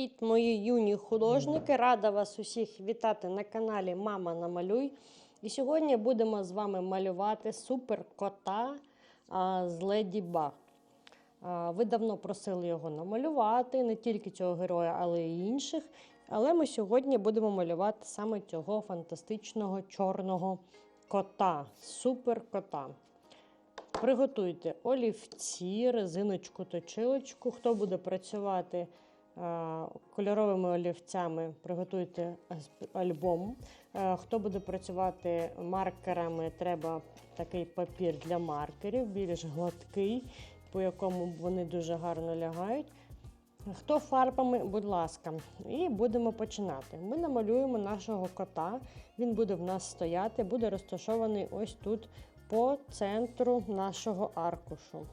Привіт, мої юні художники! Рада вас усіх вітати на каналі Мама Намалюй. І сьогодні будемо з вами малювати супер кота з Леді Баг. Ви давно просили його намалювати, не тільки цього героя, але й інших. Але ми сьогодні будемо малювати саме цього фантастичного чорного кота, супер кота. Приготуйте олівці, резиночку, точилочку. Хто буде працювати кольоровими олівцями, приготуйте альбом. Хто буде працювати маркерами, треба такий папір для маркерів, більш гладкий, по якому вони дуже гарно лягають. Хто фарбами, будь ласка, і будемо починати. Ми намалюємо нашого кота. Він буде в нас стояти, буде розташований ось тут по центру нашого аркушу.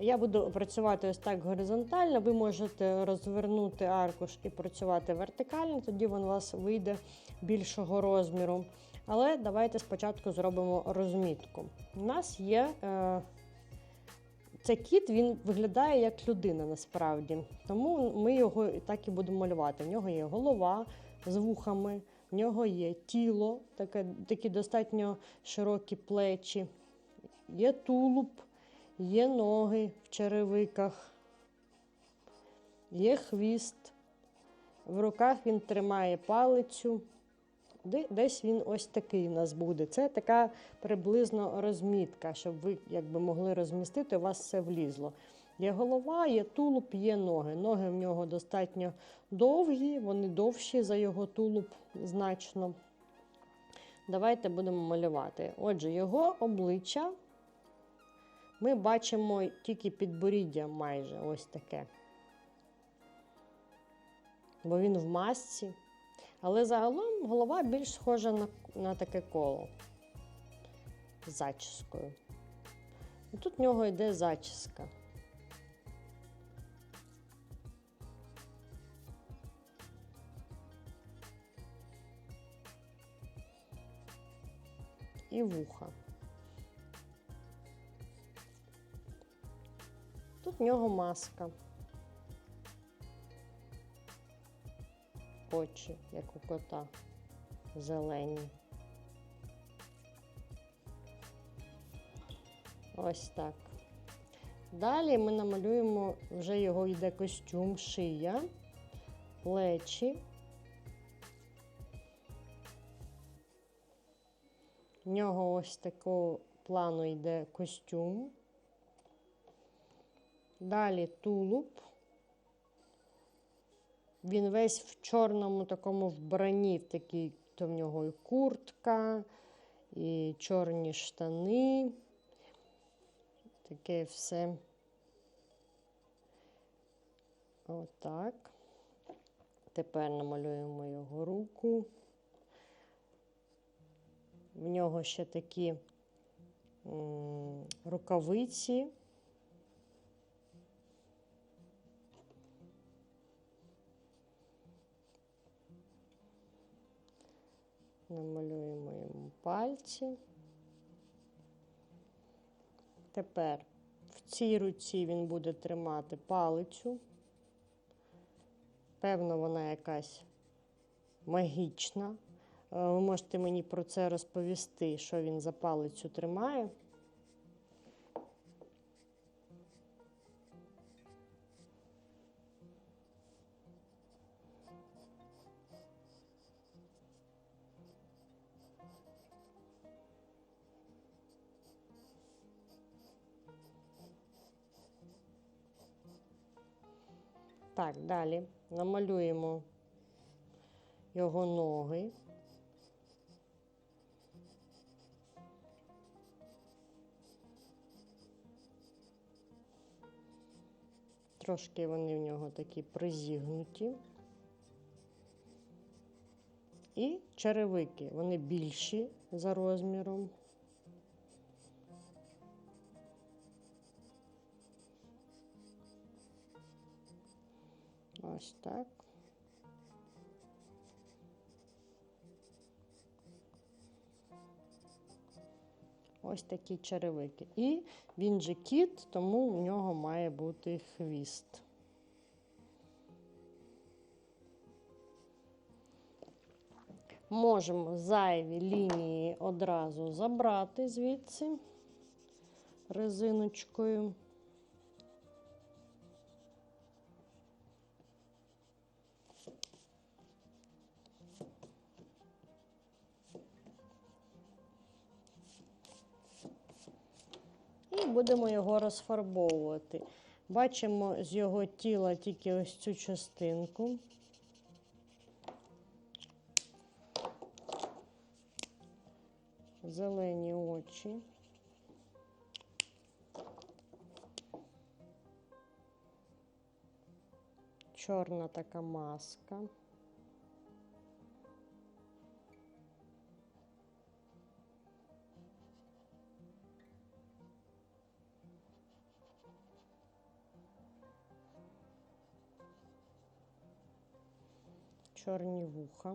Я буду працювати ось так горизонтально. Ви можете розвернути аркуш і працювати вертикально, тоді він у вас вийде більшого розміру. Але давайте спочатку зробимо розмітку. У нас є е, цей кіт, він виглядає як людина насправді. Тому ми його так і будемо малювати. В нього є голова з вухами, в нього є тіло, таке, такі достатньо широкі плечі, є тулуб, є ноги в черевиках, є хвіст. В руках він тримає палицю. Десь він ось такий у нас буде. Це така приблизно розмітка, щоб ви якби могли розмістити, у вас все влізло. Є голова, є тулуб, є ноги. Ноги в нього достатньо довгі, вони довші за його тулуб значно. Давайте будемо малювати. Отже, його обличчя ми бачимо тільки підборіддя майже ось таке. Бо він в масці. Але загалом голова більш схожа на, на таке коло з зачіскою. І тут в нього йде зачіска. І вуха. Тут в нього маска. очі, як у кота, зелені. Ось так. Далі ми намалюємо, вже його йде костюм, шия, плечі. В нього ось такого плану йде костюм. Далі тулуб. Він весь в чорному такому вбранні, в такій, то в нього і куртка, і чорні штани. Таке все. Отак. Тепер намалюємо його руку. В нього ще такі м рукавиці. Намалюємо йому пальці. Тепер в цій руці він буде тримати палицю. Певно, вона якась магічна. Ви можете мені про це розповісти, що він за палицю тримає. Так, далі намалюємо його ноги. Трошки вони в нього такі призігнуті. І черевики, вони більші за розміром. Ось так. Ось такі черевики. І він же кіт, тому в нього має бути хвіст. Можемо зайві лінії одразу забрати звідси резиночкою. Будемо його розфарбовувати. Бачимо з його тіла тільки ось цю частинку. Зелені очі. Чорна така маска. Чорні вуха.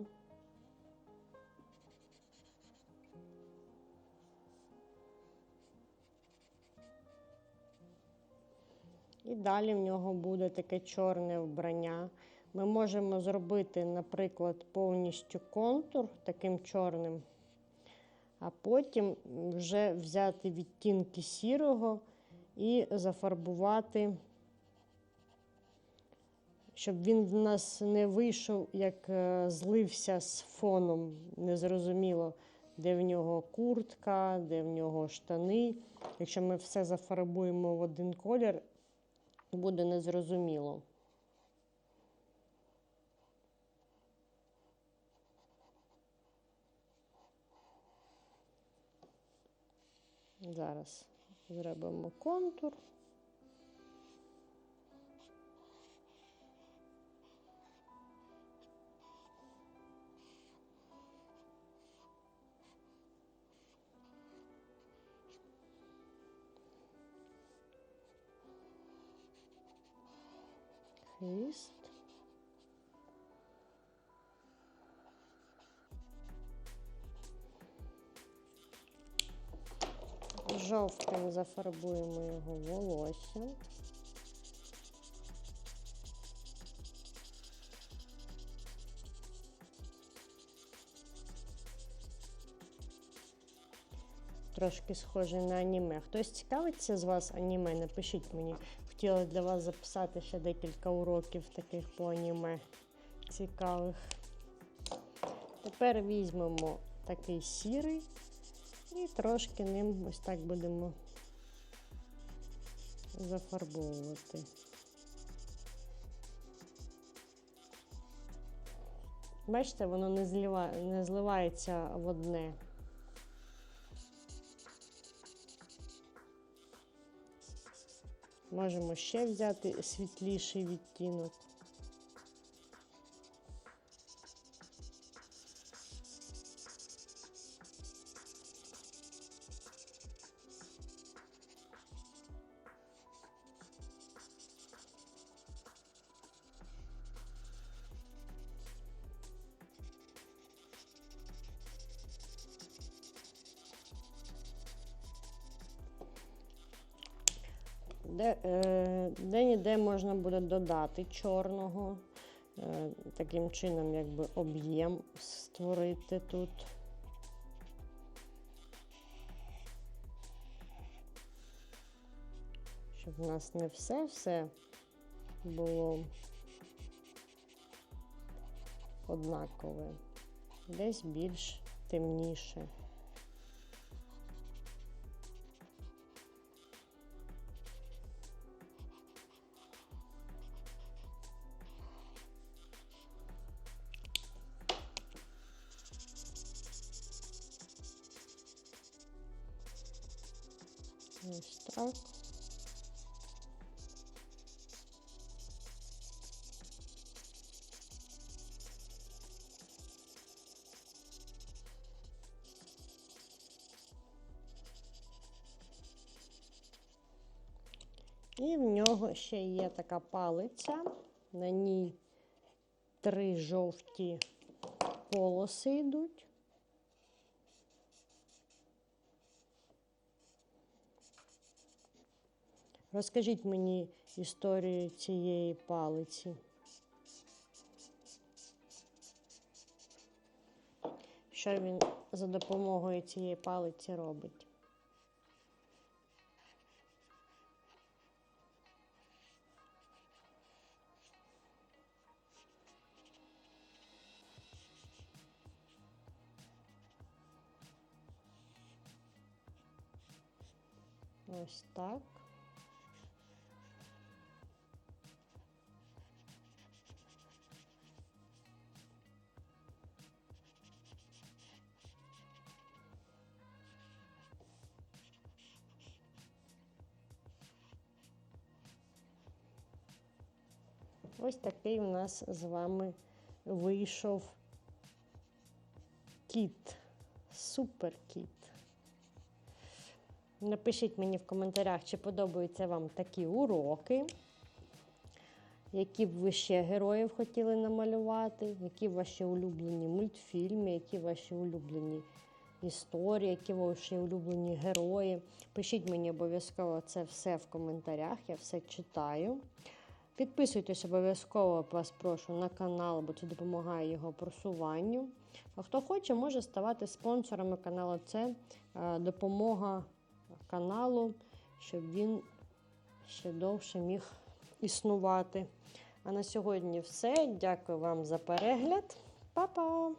І далі в нього буде таке чорне вбрання. Ми можемо зробити, наприклад, повністю контур таким чорним, а потім вже взяти відтінки сірого і зафарбувати, щоб він в нас не вийшов, як е, злився з фоном. Незрозуміло, де в нього куртка, де в нього штани. Якщо ми все зафарбуємо в один колір, буде незрозуміло. Зараз зробимо контур. Жовтим зафарбуємо його волосся. Трошки схоже на аніме. Хтось цікавиться з вас аніме? Напишіть мені. Хотіла для вас записати ще декілька уроків таких по аніме цікавих. Тепер візьмемо такий сірий і трошки ним ось так будемо зафарбовувати. Бачите, воно не, злива, не зливається в одне. Можемо ще взяти світліший відтінок. Де, е, де-ніде можна буде додати чорного, е, таким чином, якби об'єм створити тут. Щоб в нас не все-все було однакове, десь більш темніше. Ось так. І в нього ще є така палиця, на ній три жовті полоси йдуть. Розкажіть мені історію цієї палиці. що він за допомогою цієї палиці робить. Ось так. Ось такий у нас з вами вийшов кіт. Супер кіт. Напишіть мені в коментарях, чи подобаються вам такі уроки, які б ви ще героїв хотіли намалювати, які ваші улюблені мультфільми, які ваші улюблені історії, які ваші улюблені герої. Пишіть мені обов'язково це все в коментарях, я все читаю. Підписуйтесь обов'язково, вас прошу, на канал, бо це допомагає його просуванню. А хто хоче, може ставати спонсорами каналу. Це е, допомога каналу, щоб він ще довше міг існувати. А на сьогодні все. Дякую вам за перегляд. Па-па!